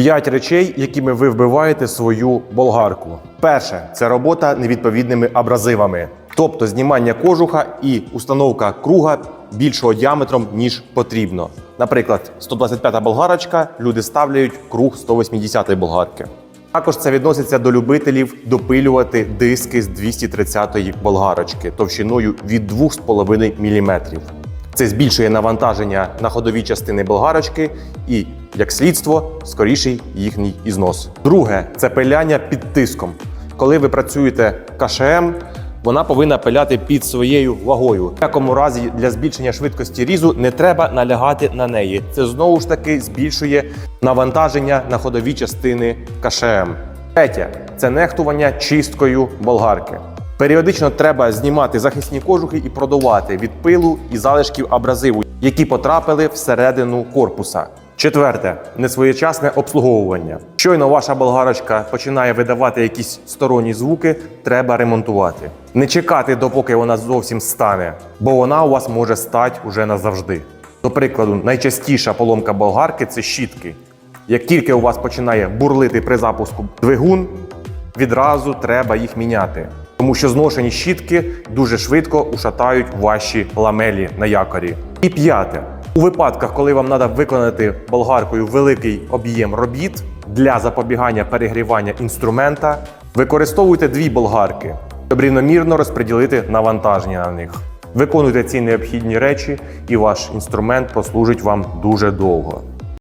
П'ять речей, якими ви вбиваєте свою болгарку. Перше це робота невідповідними абразивами, тобто знімання кожуха і установка круга більшого діаметром, ніж потрібно. Наприклад, 125-та болгарочка, люди ставляють круг 180-ї болгарки. Також це відноситься до любителів допилювати диски з 230-ї болгарочки товщиною від 2,5 мм. Це збільшує навантаження на ходові частини болгарочки і, як слідство, скоріший їхній ізнос. Друге це пиляння під тиском. Коли ви працюєте КШМ, вона повинна пиляти під своєю вагою. В якому разі для збільшення швидкості різу не треба налягати на неї. Це знову ж таки збільшує навантаження на ходові частини КШМ. Третє це нехтування чисткою болгарки. Періодично треба знімати захисні кожухи і продувати від пилу і залишків абразиву, які потрапили всередину корпуса. Четверте несвоєчасне обслуговування. Щойно ваша болгарочка починає видавати якісь сторонні звуки, треба ремонтувати. Не чекати, допоки вона зовсім стане, бо вона у вас може стати уже назавжди. До прикладу, найчастіша поломка болгарки це щітки. Як тільки у вас починає бурлити при запуску двигун, відразу треба їх міняти. Тому що зношені щітки дуже швидко ушатають ваші ламелі на якорі. І п'яте. У випадках, коли вам треба виконати болгаркою великий об'єм робіт для запобігання перегрівання інструмента, використовуйте дві болгарки, щоб рівномірно розподілити навантаження на них. Виконуйте ці необхідні речі, і ваш інструмент прослужить вам дуже довго.